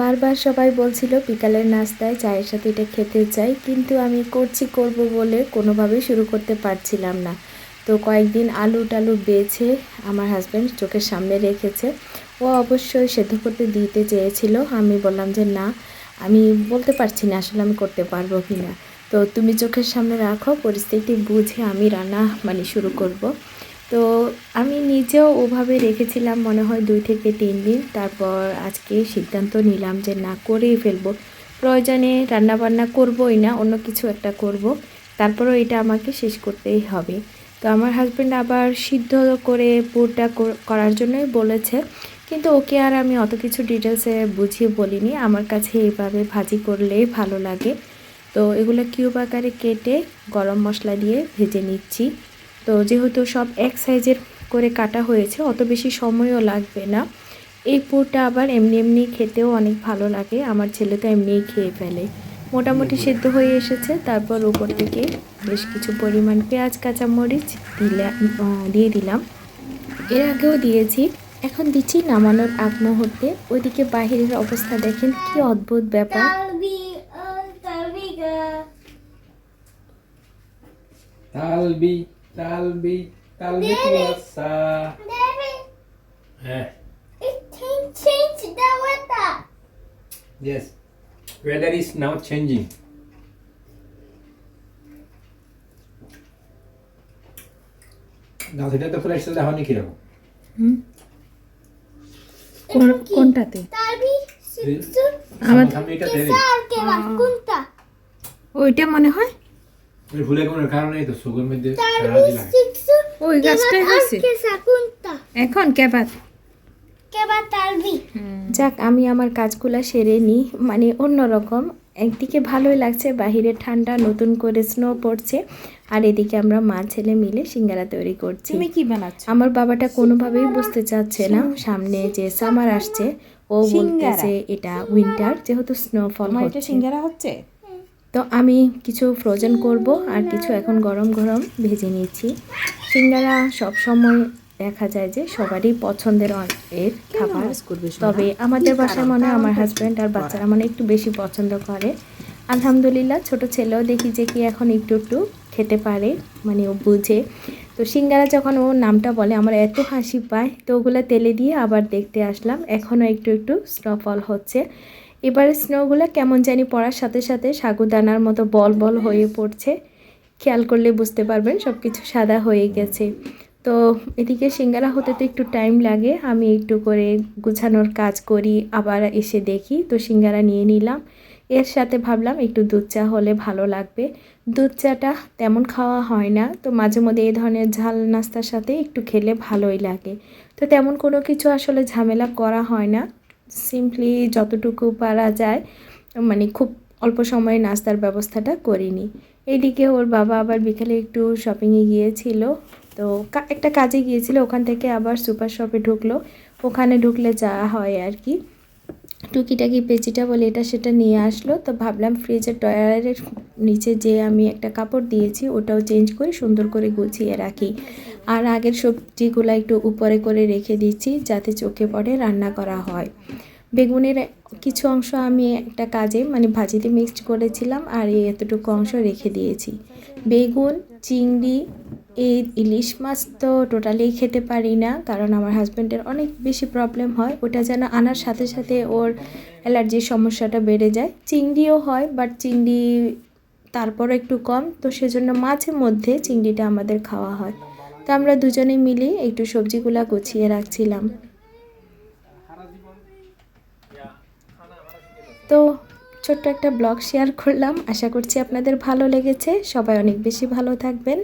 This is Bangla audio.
বারবার সবাই বলছিল, বিকালের নাস্তায় চায়ের সাথে এটা খেতে চাই, কিন্তু আমি করছি, করব বলে কোনোভাবেই শুরু করতে পারছিলাম না। তো কয়েকদিন আলু টালু বেছে আমার হাজব্যান্ড চোখের সামনে রেখেছে। ও অবশ্যই সেদ্ধ করতে দিতে চেয়েছিল। আমি বললাম যে, না, আমি বলতে পারছি না আসলে আমি করতে পারব কি না। তো তুমি চোখের সামনে রাখো, পরিস্থিতি বুঝে আমি রান্না মানে শুরু করব। তো আমি নিজেও ওভাবে রেখেছিলাম মনে হয় দুই থেকে তিন দিন। তারপর আজকে সিদ্ধান্ত নিলাম যে না, করেই ফেলব। প্রয়োজনে রান্নাবান্না করবোই না, অন্য কিছু একটা করব। তারপরেও এটা আমাকে শেষ করতেই হবে। তো আমার হাজব্যান্ড আবার সিদ্ধ করে পুরটা করার জন্যই বলেছে। কিন্তু ওকে আর আমি অত কিছু ডিটেলসে বুঝিয়ে বলিনি। আমার কাছে এইভাবে ভাজি করলেই ভালো লাগে। তো এগুলো কিউব আকারে কেটে গরম মশলা দিয়ে ভেজে নিচ্ছি। তো যেহেতু সব এক সাইজের করে কাটা হয়েছে অত বেশি সময়ও লাগবে না। এই পুরটা আবার এমনি এমনি খেতেও অনেক ভালো লাগে। আমার ছেলে তো এমনিই খেয়ে ফেলে। মোটামুটি সেদ্ধ হয়ে এসেছে। তারপর উপর থেকে বেশ কিছু পরিমাণ পেঁয়াজ কাঁচামরিচ দিলে দিয়ে দিলাম। এর আগেও দিয়েছি। এখন দিচ্ছি নামানোর আগ মুহূর্তে। ওইদিকে বাহিরের অবস্থা দেখেন কি অদ্ভুত ব্যাপার। Talbiga. Talbi, Talbi, kuasa. Daddy, Eh, it changed, changed the weather. yes. Weather is now changing. দাও সেটা তো ফ্রেশ তেল হয়নি কীরকম কোনটাতে এই sixun, আমার- mas ওইটা মনে হয় ভুলে কোনো কারণে তো সুগর মধ্যে ওই গাছটাই হয়েছে। এখন Talbi? যাক আমি আমার কাজগুলো সেরে নিই মানে অন্যরকম। একদিকে ভালোই লাগছে বাহিরে ঠান্ডা নতুন করে স্নো পড়ছে। আর এদিকে আমরা মা ছেলে মিলে সিঙ্গারা তৈরি করছি। তুমি কি বানাচ্ছ? আমার বাবাটা কোনোভাবেই বুঝতে চাচ্ছে না। সামনে যে সামার আসছে ও বলতেছে এটা উইন্টার যেহেতু স্নোফল হচ্ছে। সিঙ্গারা হচ্ছে? তো আমি কিছু ফ্রোজেন করব আর কিছু এখন গরম গরম ভেজে নিয়েছি সিঙ্গারা সব সময় দেখা যায় যে সবারই পছন্দের এর খাবার। করবে তবে আমাদের বাসায় মনে হয় আমার হাজব্যান্ড আর বাচ্চারা মানে একটু বেশি পছন্দ করে। আলহামদুলিল্লাহ ছোট ছেলেও দেখি যে কি এখন একটু একটু খেতে পারে মানে ও বুঝে। তো সিঙ্গারা যখন ও নামটা বলে আমার এত হাসি পায় তো ওগুলো তেলে দিয়ে আবার দেখতে আসলাম। এখনও একটু একটু স্নোফল হচ্ছে। এবারে স্নোগুলো কেমন জানি পড়ার সাথে সাথে সাগুদানার মতো বল বল হয়ে পড়ছে। খেয়াল করলে বুঝতে পারবেন সব কিছু সাদা হয়ে গেছে। তো এদিকে সিঙ্গারা হতে তো একটু টাইম লাগে, আমি একটু করে গুছানোর কাজ করি, আবার এসে দেখি। তো সিঙ্গারা নিয়ে নিলাম। এর সাথে ভাবলাম একটু দুধ চা হলে ভালো লাগবে। দুধ চাটা তেমন খাওয়া হয় না, তো মাঝে মধ্যে এই ধরনের ঝাল নাস্তার সাথে একটু খেলে ভালোই লাগে। তো তেমন কোনো কিছু আসলে ঝামেলা করা হয় না। সিম্পলি যতটুকু পারা যায় মানে খুব অল্প সময়ে নাস্তার ব্যবস্থাটা করিনি। এইদিকে ওর বাবা আবার বিকেলে একটু শপিংয়ে গিয়েছিল। তো একটা কাজে গিয়েছিল, ওখান থেকে আবার সুপার শপে ঢুকলো। ওখানে ঢুকলে যা হয় আর কি। টুকিটাকি পেঁচিটা বলে এটা সেটা নিয়ে আসলো। তো ভাবলাম ফ্রিজের টয়ারের নিচে যে আমি একটা কাপড় দিয়েছি, ওটাও চেঞ্জ করে সুন্দর করে গুছিয়ে রাখি। আর আগের সবজিগুলো একটু উপরে করে রেখে দিচ্ছি যাতে চোখে পড়ে রান্না করা হয়। বেগুনের কিছু অংশ আমি একটা কাজে মানে ভাজিতে মিক্সড করেছিলাম আর এই এতটুকু অংশ রেখে দিয়েছি। বেগুন, চিংড়ি, এই ইলিশ মাছ তো টোটালি খেতে পারি না, কারণ আমার হাজব্যান্ডের অনেক বেশি প্রবলেম হয়, ওটা যেন আনার সাথে সাথে ওর অ্যালার্জির সমস্যাটা বেড়ে যায়। চিংড়িও হয় বাট চিংড়ি তারপর একটু কম, তো সেজন্য মাঝে মধ্যে চিংড়িটা আমাদের খাওয়া হয়। তো আমরা দুজনে মিলে একটু সবজিগুলা গুছিয়ে রাখছিলাম। তো ছোট্ট একটা ব্লগ শেয়ার করলাম। আশা করছি আপনাদের ভালো লেগেছে। সবাই অনেক বেশি ভালো থাকবেন।